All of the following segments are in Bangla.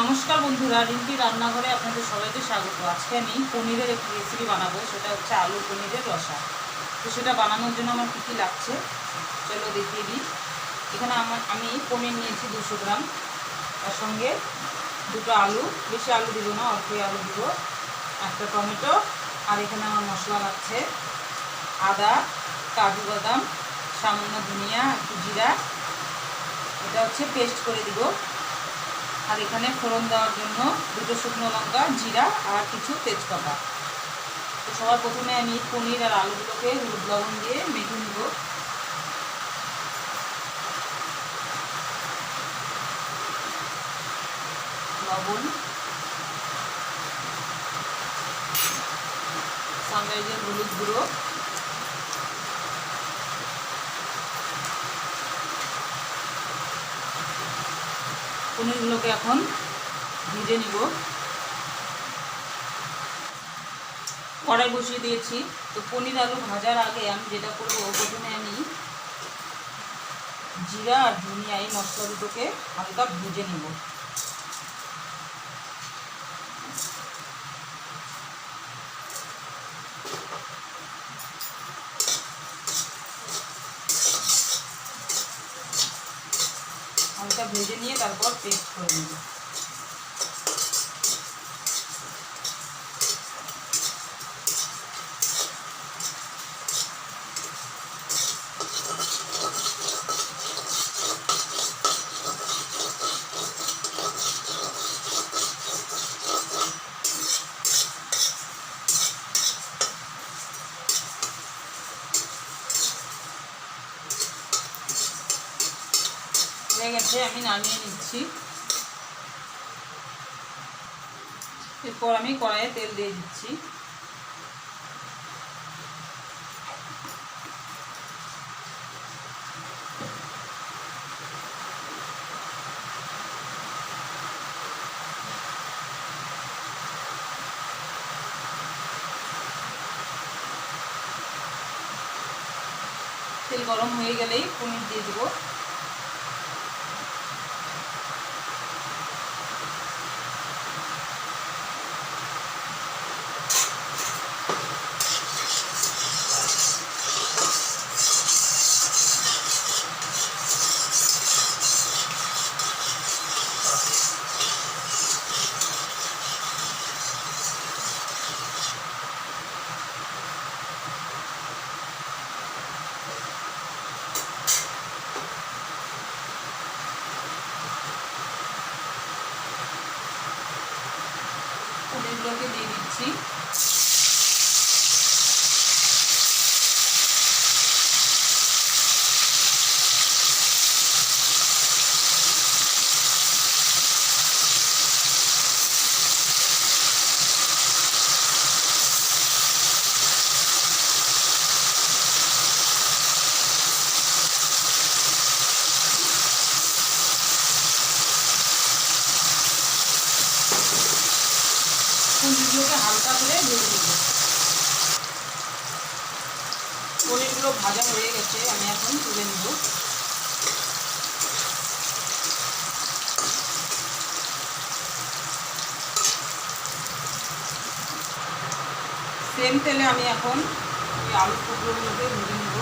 নমস্কার বন্ধুরা, রিম্পি রান্নাঘরে আপনাদের সবাইকে স্বাগত। আজকে আমি পনিরের একটি রেসিপি বানাবো, সেটা হচ্ছে আলু পনিরের রসা। তো সেটা বানানোর জন্য আমার কী কী লাগছে, চলো দেখিয়ে দিই। এখানে আমার আমি পনির নিয়েছি দুশো গ্রাম। তার সঙ্গে দুটো আলু, বেশি আলু দিব না, অল্পই আলু দিব। একটা টমেটো, আর এখানে আমার মশলা লাগছে আদা, কাজু বাদাম, সামান্য ধনিয়া, একটু জিরা। এটা হচ্ছে পেস্ট করে দিব। আর এখানে ফোড়ন দেওয়ার জন্য দুটো শুকনো লঙ্কা, জিরা আর কিছু তেজপাতা। তো সবার প্রথমে আমি পনির আর আলুগুলোকে হলুদ লবণ দিয়ে মেখে নিব। লবণ। সামনে সানরাইজের হলুদ গুঁড়ো। পনিরগুলোকে এখন ভেজে নিব। কড়াই বসিয়ে দিয়েছি। তো পনির আলু ভাজার আগে আমি যেটা করব, প্রথমে আমি জিরা আর ধনিয়া এই মশলা দুটোকে হালকা ভেজে নিব হালকা ভেজে নিয়ে তারপর পেস্ট করে নেব। হয়ে গেছে, আমি নামিয়ে নিচ্ছি। এরপর আমি কড়াইয়ে তেল দিয়ে দিচ্ছি। তেল গরম হয়ে গেলেই পনির দিয়ে দেবো। পনিরগুলোকে দিয়ে দিচ্ছি পনিরগুলোকে হালকা করে ভেজে নেব। পনিরগুলো ভাজা হয়ে গেছে, আমি এখন তুলে নেব। সেম তেলে আমি এখন ওই আলু টুকরোগুলোকে ভেজে নেব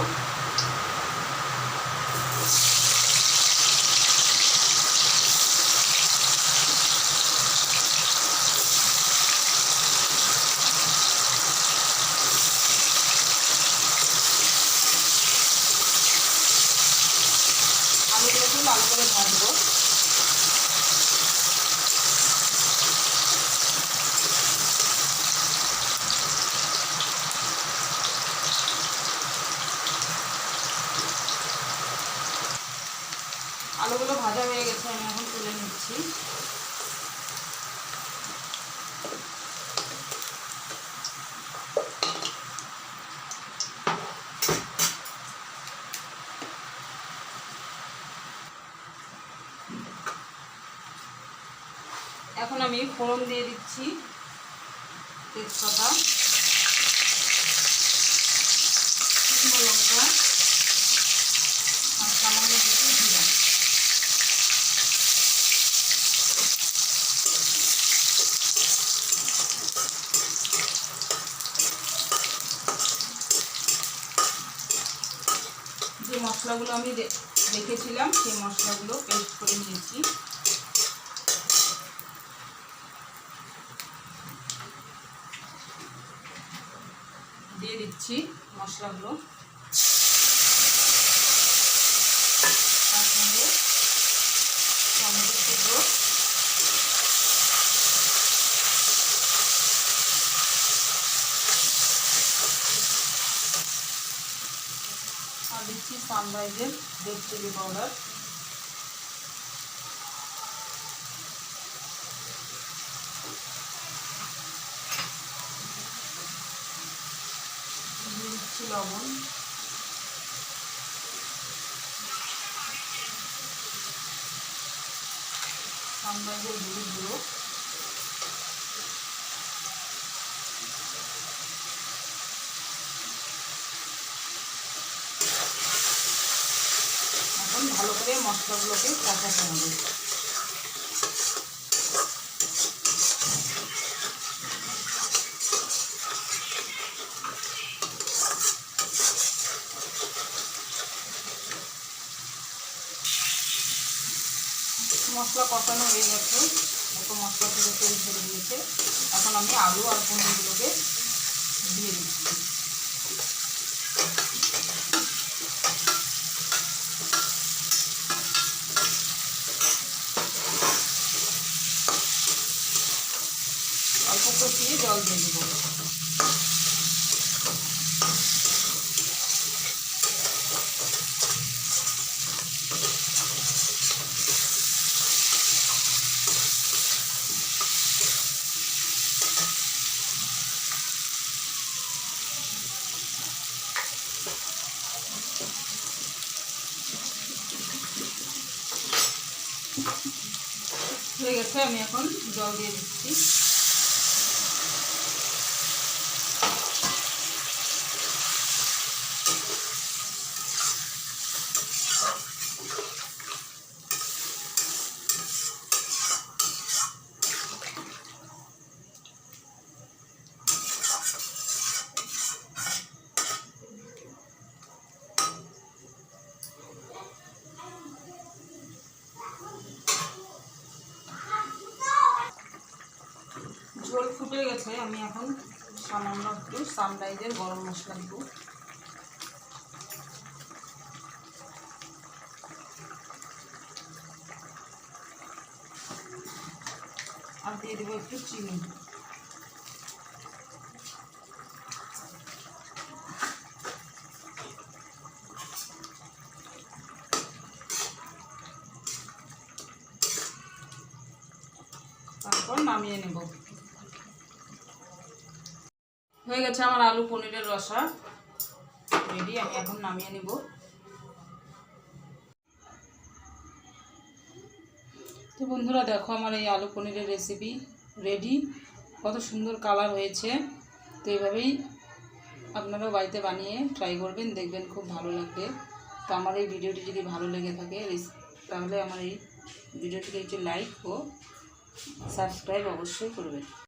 আলুগুলোকে করে ভাজবো আলুগুলো ভাজা হয়ে গেছে আমি এখন তুলে নিচ্ছি। এখন আমি ফোড়ন দিয়ে দিচ্ছি তেজপাতা, শুকনো লঙ্কা, আর সামান্য কিছু জিরা। যে মশলাগুলো আমি রেখেছিলাম, সেই মশলাগুলো পেস্ট দিচ্ছি মশলাগুলো। টমেটো টুকরো আর দিচ্ছি সানরাইজের রেড চিলি পাউডার দিয়ে দিচ্ছি লবণ। সানরাইজের হলুদ গুঁড়ো। এখন ভালো করে মশলাগুলোকে কষাতে হবে। মশলা কষানো হয়ে গেছে। মতো মশলা থেকে তেল ছেড়ে দিয়েছে এখন আমি আলু আর পনিরগুলোকে দিয়ে দিচ্ছি। অল্প কষিয়ে জল দিয়ে দেবো। হয়ে গেছে আমি এখন জল দিয়ে দিচ্ছি। ঝোল ফুটে গেছে, আমি এখন সামান্য একটু সানরাইজের গরম মশলা দেবো। আর দিয়ে দেবো একটু চিনি। তারপর নামিয়ে নেব। হয়ে গেছে আমার আলু পনিরের রসা। রেডি আমি এখন নামিয়ে নেব। তো বন্ধুরা, দেখো আমার এই আলু পনিরের রেসিপি রেডি কত সুন্দর কালার হয়েছে। তো এইভাবেই আপনারাও বাড়িতে বানিয়ে ট্রাই করবেন, দেখবেন খুব ভালো লাগবে। তো আমার এই ভিডিওটি যদি ভালো লেগে থাকে তাহলে আমার এই ভিডিওটিকে একটু লাইক ও সাবস্ক্রাইব অবশ্যই করবেন।